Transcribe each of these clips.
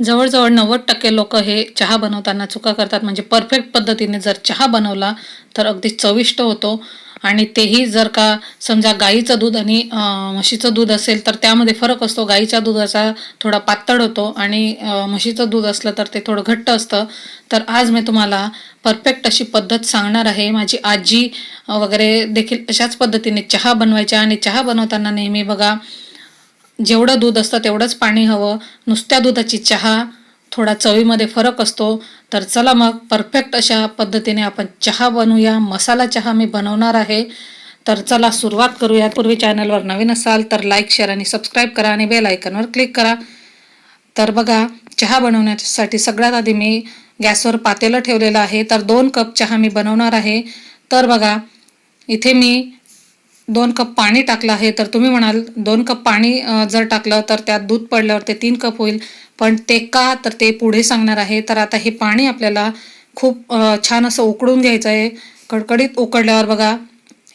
जवळजवळ नव्वद टक्के लोक हे चहा बनवताना चुका करतात. म्हणजे परफेक्ट पद्धतीने जर चहा बनवला तर अगदी चविष्ट होतो. आणि तेही जर का समजा गाईचं दूध आणि म्हशीचं दूध असेल तर त्यामध्ये फरक असतो. गाईच्या दुधाचा थोडा पातळ होतो आणि म्हशीचं दूध असलं तर ते थोडं घट्ट असतं. तर आज मी तुम्हाला परफेक्ट अशी पद्धत सांगणार आहे. माझी आजी वगैरे देखील अशाच पद्धतीने चहा बनवायच्या आणि चहा बनवताना नेहमी बघा जेवढं दूध असतं तेवढंच पाणी हवं. नुसत्या दुधाची चहा थोडा चवीमध्ये फरक असतो. तर चला मग परफेक्ट अशा पद्धतीने आपण चहा बनवूया. मसाला चहा मी बनवणार आहे. तर चला सुरुवात करूया. पूर्वी चॅनलवर नवीन असाल तर लाईक शेअर आणि सबस्क्राईब करा आणि बेल आयकनवर क्लिक करा. तर बघा चहा बनवण्यासाठी सगळ्यात आधी मी गॅसवर पातेलं ठेवलेलं आहे. तर दोन कप चहा मी बनवणार आहे. तर बघा इथे मी दोन कप पाणी टाकलं आहे तर तुम्ही म्हणाल दोन कप पाणी जर टाकलं तर त्यात दूध पडल्यावर ते तीन कप होईल. पण ते का तर ते पुढे सांगणार आहे. तर आता हे पाणी आपल्याला खूप छान असं उकळून घ्यायचं आहे. कडकडीत उकडल्यावर बघा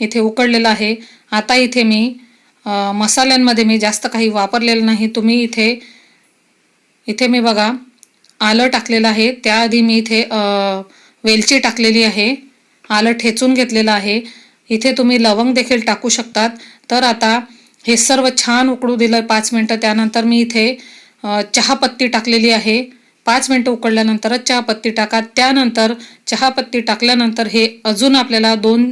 इथे उकडलेलं आहे. आता इथे मी मसाल्यांमध्ये मी जास्त काही वापरलेलं नाही. तुम्ही इथे इथे मी बघा आलं टाकलेलं आहे. त्याआधी मी इथे वेलची टाकलेली आहे. आलं ठेचून घेतलेलं आहे. इथे तुम्ही लवंग देखील टाकू शकतात. तर आता हे सर्व छान उकडू दिलं पाच मिनटं. त्यानंतर मी इथे चहापत्ती टाकलेली आहे. पाच मिनटं उकळल्यानंतरच चहापत्ती टाका. त्यानंतर चहापत्ती टाकल्यानंतर हे अजून आपल्याला दोन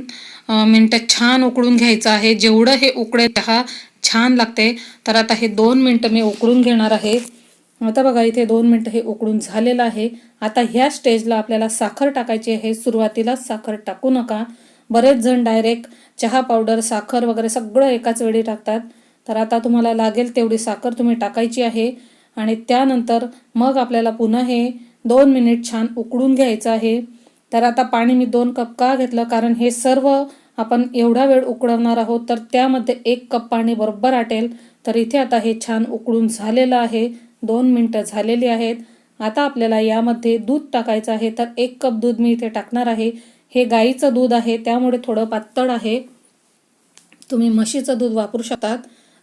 मिनटं छान उकळून घ्यायचं आहे. जेवढं हे उकडे चहा छान लागते. तर आता हे दोन मिनटं मी उकळून घेणार आहे. आता बघा इथे दोन मिनटं हे उकळून झालेलं आहे. आता ह्या स्टेजला आपल्याला साखर टाकायची आहे. सुरुवातीलाच साखर टाकू नका. बरेच जण डायरेक्ट चहा पावडर साखर वगैरे सगळं एकाच वेळी टाकतात. तर आता तुम्हाला लागेल तेवढी साखर तुम्ही टाकायची आहे आणि त्यानंतर मग आपल्याला पुन्हा हे दोन मिनिट छान उकळून घ्यायचं आहे. तर आता पाणी मी दोन कप का घेतलं? कारण हे सर्व आपण एवढा वेळ उकळवणार आहोत तर त्यामध्ये एक कप पाणी बरोबर आटेल. तर इथे आता हे छान उकळून झालेलं आहे. दोन मिनटं झालेली आहेत. आता आपल्याला यामध्ये दूध टाकायचं आहे. तर एक कप दूध मी इथे टाकणार आहे. हे गाईचं दूध आहे त्यामुळे थोडं पातळ आहे. तुम्ही म्हशीचं दूध वापरू शकतात.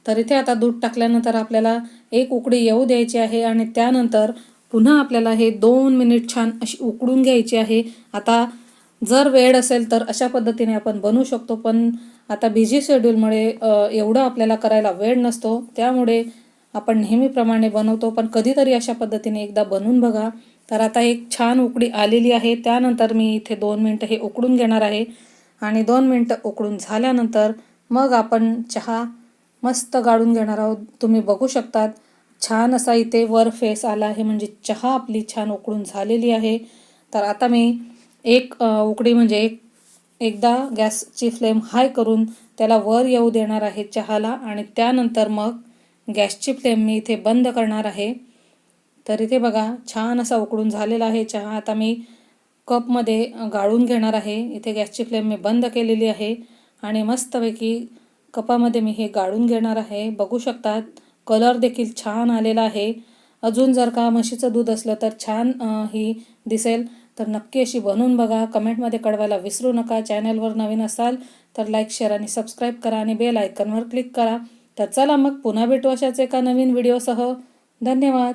तर इथे आता दूध टाकल्यानंतर आपल्याला एक उकडी येऊ द्यायची आहे आणि त्यानंतर पुन्हा आपल्याला हे दोन मिनिट छान अशी उकडून घ्यायची आहे. आता जर वेळ असेल तर अशा पद्धतीने आपण बनवू शकतो पण आता बिझी शेड्यूलमुळे एवढं आपल्याला करायला वेळ नसतो. त्यामुळे आपण नेहमीप्रमाणे बनवतो पण कधीतरी अशा पद्धतीने एकदा बनवून बघा. तर आता एक छान उकडी आलेली आहे. त्यानंतर मी इथे दोन मिनटं हे उकडून घेणार आहे. आणि दोन मिनटं उकडून झाल्यानंतर मग आपण चहा मस्त गाळून घेणार आहोत. तुम्ही बघू शकतात छान असा इथे वर फेस आला आहे. म्हणजे चहा आपली छान उकडून झालेली आहे. तर आता मी एक उकडी म्हणजे एक एकदा गॅसची फ्लेम हाय करून त्याला वर येऊ देणार आहे चहाला. आणि त्यानंतर मग गॅसची फ्लेम मी इथे बंद करणार आहे. तर इथे बघा छान असा उकळून झालेला आहे चहा. आता मी कपमध्ये गाळून घेणार आहे. इथे गॅसची फ्लेम मी बंद केलेली आहे आणि मस्तपैकी कपामध्ये मी हे गाळून घेणार आहे. बघू शकतात कलर देखील छान आलेला आहे. अजून जर का म्हशीचं दूध असलं तर छान ही दिसेल. तर नक्की अशी बनवून बघा. कमेंटमध्ये कळवायला विसरू नका. चॅनलवर नवीन असाल तर लाईक शेअर आणि सबस्क्राईब करा आणि बेल आयकनवर क्लिक करा. तर चला मग पुन्हा भेटू अशाच एका नवीन व्हिडिओसह. धन्यवाद.